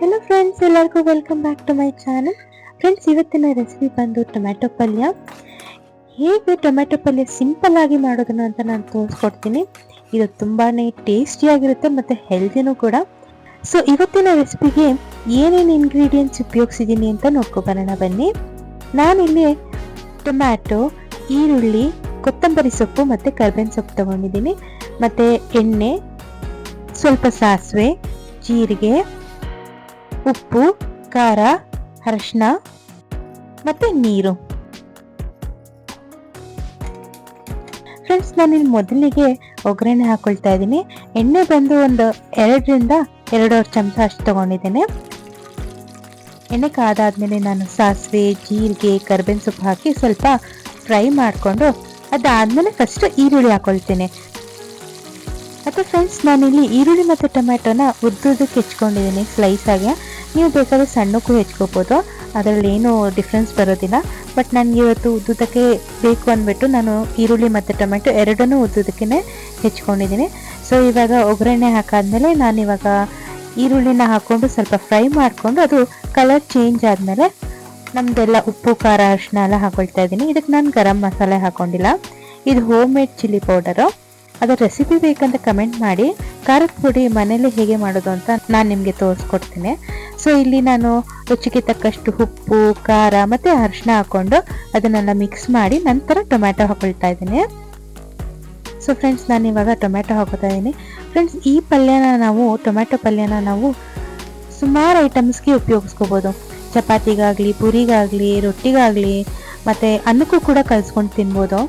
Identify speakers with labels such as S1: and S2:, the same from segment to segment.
S1: Hello friends ಎಲ್ಲರಿಗೂ welcome back to my channel friends ಇವತ್ತಿನ recipe ಬಂದು ಟೊಮ್ಯಾಟೊ ಪಲ್ಯ. ಹೇಗೆ ಟೊಮ್ಯಾಟೊ ಪಲ್ಯ ಸಿಂಪಲ್ ಆಗಿ ಮಾಡೋದನ್ನು ಅಂತ ನಾನು ತೋರಿಸ್ಕೊಡ್ತೀನಿ. ಇದು ತುಂಬಾ ಟೇಸ್ಟಿಯಾಗಿರುತ್ತೆ ಮತ್ತು ಹೆಲ್ದಿನೂ ಕೂಡ. ಸೊ ಇವತ್ತಿನ ರೆಸಿಪಿಗೆ ಏನೇನು ಇಂಗ್ರೀಡಿಯೆಂಟ್ಸ್ ಉಪಯೋಗಿಸಿದ್ದೀನಿ ಅಂತ ನೋಡ್ಕೊಬರೋಣ ಬನ್ನಿ. ನಾನಿಲ್ಲಿ ಟೊಮ್ಯಾಟೊ ಈರುಳ್ಳಿ, ಕೊತ್ತಂಬರಿ ಸೊಪ್ಪು ಮತ್ತು ಕರ್ಬೇವಿನ ಸೊಪ್ಪು ತಗೊಂಡಿದ್ದೀನಿ. ಮತ್ತು ಎಣ್ಣೆ, ಸ್ವಲ್ಪ ಸಾಸಿವೆ, ಜೀರಿಗೆ ಉಪ್ಪು, ಖಾರ ಅರಶಿನ ಮತ್ತು ನೀರು. ಫ್ರೆಂಡ್ಸ್ ನಾನಿಲ್ಲಿ ಮೊದಲಿಗೆ ಒಗ್ಗರಣೆ ಹಾಕೊಳ್ತಾ ಇದ್ದೀನಿ. ಎಣ್ಣೆ ಬಂದು ಒಂದು ಎರಡರಿಂದ ಎರಡೂವರೆ ಚಮಚ ಅಷ್ಟು ತೊಗೊಂಡಿದ್ದೇನೆ. ಎಣ್ಣೆ ಕಾದಾದ್ಮೇಲೆ ನಾನು ಸಾಸಿವೆ, ಜೀರಿಗೆ, ಕರ್ಬೇವಿನ ಸೊಪ್ಪು ಹಾಕಿ ಸ್ವಲ್ಪ ಫ್ರೈ ಮಾಡಿಕೊಂಡು ಅದಾದ್ಮೇಲೆ ಫಸ್ಟ್ ಈರುಳ್ಳಿ ಹಾಕೊಳ್ತೇನೆ. ಮತ್ತು ಫ್ರೆಂಡ್ಸ್ ನಾನಿಲ್ಲಿ ಈರುಳ್ಳಿ ಮತ್ತು ಟೊಮ್ಯಾಟೊನ ಉದ್ದುದಕ್ಕೆ ಹೆಚ್ಕೊಂಡಿದ್ದೀನಿ ಸ್ಲೈಸ್ ಆಗಿ. ನೀವು ಬೇಕಾದ್ರೆ ಸಣ್ಣಕ್ಕೂ ಹೆಚ್ಕೋಬೋದು. ಅದರಲ್ಲಿ ಏನೂ ಡಿಫ್ರೆನ್ಸ್ ಬರೋದಿಲ್ಲ. ಬಟ್ ನನಗೆ ಇವತ್ತು ಉದ್ದುದಕ್ಕೆ ಬೇಕು ಅಂದ್ಬಿಟ್ಟು ನಾನು ಈರುಳ್ಳಿ ಮತ್ತು ಟೊಮೆಟೊ ಎರಡನ್ನೂ ಉದ್ದುದಕ್ಕೆ ಹೆಚ್ಕೊಂಡಿದ್ದೀನಿ. ಸೊ ಇವಾಗ ಒಗ್ಗರಣೆ ಹಾಕಾದ್ಮೇಲೆ ನಾನು ಇವಾಗ ಈರುಳ್ಳಿನ ಹಾಕ್ಕೊಂಡು ಸ್ವಲ್ಪ ಫ್ರೈ ಮಾಡಿಕೊಂಡು ಅದು ಕಲರ್ ಚೇಂಜ್ ಆದಮೇಲೆ ನಮ್ಮದೆಲ್ಲ ಉಪ್ಪು, ಖಾರ ಅರಿಶಿನ ಎಲ್ಲ ಹಾಕೊಳ್ತಾ ಇದ್ದೀನಿ. ಇದಕ್ಕೆ ನಾನು ಗರಂ ಮಸಾಲೆ ಹಾಕ್ಕೊಂಡಿಲ್ಲ ಇದು ಹೋಮ್ ಮೇಡ್ ಚಿಲ್ಲಿ ಪೌಡರು ಅದರ ರೆಸಿಪಿ ಬೇಕಂತ ಕಮೆಂಟ್ ಮಾಡಿ. ಖಾರದ ಪುಡಿ ಮನೇಲಿ ಹೇಗೆ ಮಾಡೋದು ಅಂತ ನಾನು ನಿಮಗೆ ತೋರಿಸ್ಕೊಡ್ತೀನಿ. ಸೊ ಇಲ್ಲಿ ನಾನು ರುಚಿಗೆ ತಕ್ಕಷ್ಟು ಉಪ್ಪು, ಖಾರ ಮತ್ತು ಅರಿಶಿನ ಹಾಕ್ಕೊಂಡು ಅದನ್ನೆಲ್ಲ ಮಿಕ್ಸ್ ಮಾಡಿ ನಂತರ ಟೊಮ್ಯಾಟೊ ಹಾಕೊಳ್ತಾ ಇದ್ದೀನಿ. ಸೊ ಫ್ರೆಂಡ್ಸ್ ನಾನು ಇವಾಗ ಟೊಮ್ಯಾಟೊ ಹಾಕೋತಾ ಇದ್ದೀನಿ. ಫ್ರೆಂಡ್ಸ್ ಈ ಪಲ್ಯನ ನಾವು, ಟೊಮ್ಯಾಟೊ ಪಲ್ಯನ ನಾವು ಸುಮಾರು ಐಟಮ್ಸ್ಗೆ ಉಪಯೋಗಿಸ್ಕೋಬೋದು. ಚಪಾತಿಗಾಗಲಿ, ಪುರಿಗಾಗಲಿ, ರೊಟ್ಟಿಗಾಗಲಿ, ಮತ್ತು ಅನ್ನಕ್ಕೂ ಕೂಡ ಕಲಿಸ್ಕೊಂಡು ತಿನ್ಬೋದು.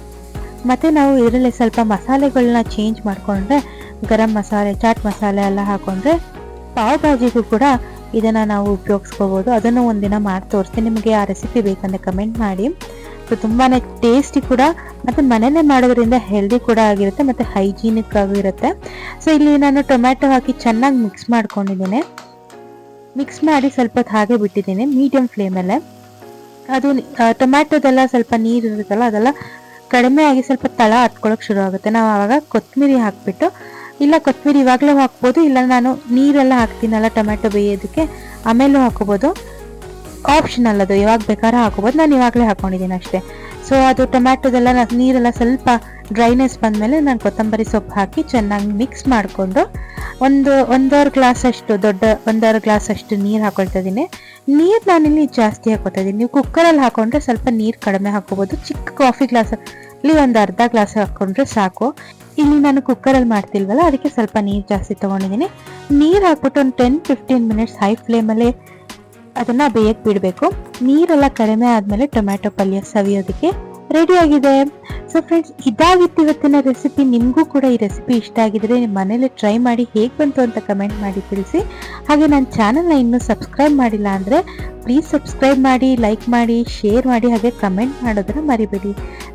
S1: ಮತ್ತು ನಾವು ಇದರಲ್ಲಿ ಸ್ವಲ್ಪ ಮಸಾಲೆಗಳನ್ನ ಚೇಂಜ್ ಮಾಡಿಕೊಂಡ್ರೆ ಗರಂ ಮಸಾಲೆ, ಚಾಟ್ ಮಸಾಲೆ ಎಲ್ಲ ಹಾಕೊಂಡ್ರೆ ಪಾವ್ ಭಾಜಿಗೂ ಕೂಡ ಇದನ್ನು ನಾವು ಉಪಯೋಗಿಸ್ಕೋಬೋದು. ಅದನ್ನು ಒಂದಿನ ಮಾಡಿ ತೋರಿಸ್ತೀನಿ. ನಿಮಗೆ ಆ ರೆಸಿಪಿ ಬೇಕಂದ್ರೆ ಕಮೆಂಟ್ ಮಾಡಿ. ಸೊ ತುಂಬಾ ಟೇಸ್ಟಿ ಕೂಡ ಮತ್ತು ಮನೆಯಲ್ಲೇ ಮಾಡೋದ್ರಿಂದ ಹೆಲ್ದಿ ಕೂಡ ಆಗಿರುತ್ತೆ ಮತ್ತು ಹೈಜೀನಿಕ್ ಆಗಿರುತ್ತೆ ಸೊ ಇಲ್ಲಿ ನಾನು ಟೊಮ್ಯಾಟೊ ಹಾಕಿ ಚೆನ್ನಾಗಿ ಮಿಕ್ಸ್ ಮಾಡ್ಕೊಂಡಿದ್ದೀನಿ. ಮಿಕ್ಸ್ ಮಾಡಿ ಸ್ವಲ್ಪ ಹೊತ್ತು ಹಾಗೆ ಬಿಟ್ಟಿದ್ದೀನಿ ಮೀಡಿಯಮ್ ಫ್ಲೇಮಲ್ಲೇ ಅದು ಟೊಮ್ಯಾಟೊದೆಲ್ಲ ಸ್ವಲ್ಪ ನೀರು ಇರುತ್ತಲ್ಲ ಅದೆಲ್ಲ ಕಡಿಮೆ ಆಗಿ ಸ್ವಲ್ಪ ತಳ ಹತ್ಕೊಳ್ಳೋಕೆ ಶುರು ಆಗುತ್ತೆ. ನಾವು ಆವಾಗ ಕೊತ್ತಂಬರಿ ಹಾಕ್ಬಿಟ್ಟು ಇಲ್ಲ ಕೊತ್ತಂಬರಿ ಇವಾಗಲೇ ಹಾಕ್ಬೋದು. ಇಲ್ಲ, ನಾನು ನೀರೆಲ್ಲ ಹಾಕ್ತೀನಲ್ಲ ಟೊಮ್ಯಾಟೊ ಬೇಯೋದಕ್ಕೆ. ಆಮೇಲೂ ಹಾಕೋಬೋದು. ಆಪ್ಷನಲ್ ಅದು ಯಾವಾಗ ಬೇಕಾದ್ರೆ ಹಾಕೋಬೋದು. ನಾನು ಇವಾಗಲೇ ಹಾಕೊಂಡಿದ್ದೀನಿ ಅಷ್ಟೇ. ಸೊ ಅದು ಟೊಮ್ಯಾಟೊದೆಲ್ಲ ನೀರೆಲ್ಲ ಸ್ವಲ್ಪ ಡ್ರೈನೆಸ್ ಬಂದಮೇಲೆ ನಾನು ಕೊತ್ತಂಬರಿ ಸೊಪ್ಪು ಹಾಕಿ ಚೆನ್ನಾಗಿ ಮಿಕ್ಸ್ ಮಾಡಿಕೊಂಡು ಒಂದು, ಒಂದೂವರೆ ಗ್ಲಾಸ್ ಅಷ್ಟು ದೊಡ್ಡ, ಒಂದೂವರೆ ಗ್ಲಾಸ್ ಅಷ್ಟು ನೀರು ಹಾಕೊಳ್ತಾ ಇದ್ದೀನಿ. ನೀರು ನಾನಿಲ್ಲಿ ಜಾಸ್ತಿ ಹಾಕೋತಾ ಇದ್ದೀನಿ. ನೀವು ಕುಕ್ಕರಲ್ಲಿ ಹಾಕೊಂಡ್ರೆ ಸ್ವಲ್ಪ ನೀರು ಕಡಿಮೆ ಹಾಕೋಬೋದು. ಚಿಕ್ಕ ಕಾಫಿ ಗ್ಲಾಸಲ್ಲಿ ಒಂದು ಅರ್ಧ ಗ್ಲಾಸ್ ಹಾಕ್ಕೊಂಡ್ರೆ ಸಾಕು. ಇಲ್ಲಿ ನಾನು ಕುಕ್ಕರಲ್ಲಿ ಮಾಡ್ತಿಲ್ವಲ್ಲ, ಅದಕ್ಕೆ ಸ್ವಲ್ಪ ನೀರು ಜಾಸ್ತಿ ತೊಗೊಂಡಿದ್ದೀನಿ. ನೀರು ಹಾಕ್ಬಿಟ್ಟು ಒಂದು ಟೆನ್ ಫಿಫ್ಟೀನ್ ಮಿನಿಟ್ಸ್ ಹೈ ಫ್ಲೇಮಲ್ಲೇ ಅದನ್ನು ಬೇಯಕ್ಕೆ ಬಿಡಬೇಕು. ನೀರೆಲ್ಲ ಕಡಿಮೆ ಆದಮೇಲೆ ಟೊಮ್ಯಾಟೊ ಪಲ್ಯ ಸವಿಯೋದಕ್ಕೆ ರೆಡಿ ಆಗಿದೆ. ಸೊ ಫ್ರೆಂಡ್ಸ್ ಇದಾಗಿತ್ತು ಇವತ್ತಿನ ರೆಸಿಪಿ ನಿಮಗೂ ಕೂಡ ಈ ರೆಸಿಪಿ ಇಷ್ಟ ಆಗಿದ್ರೆ ನಿಮ್ಮ ಮನೇಲಿ ಟ್ರೈ ಮಾಡಿ ಹೇಗೆ ಬಂತು ಅಂತ ಕಮೆಂಟ್ ಮಾಡಿ ತಿಳಿಸಿ. ಹಾಗೆ ನನ್ನ ಚಾನಲ್ನ ಇನ್ನೂ ಸಬ್ಸ್ಕ್ರೈಬ್ ಮಾಡಿಲ್ಲ ಅಂದರೆ ಪ್ಲೀಸ್ ಸಬ್ಸ್ಕ್ರೈಬ್ ಮಾಡಿ ಲೈಕ್ ಮಾಡಿ ಶೇರ್ ಮಾಡಿ, ಹಾಗೆ ಕಮೆಂಟ್ ಮಾಡೋದನ್ನು ಮರಿಬೇಡಿ.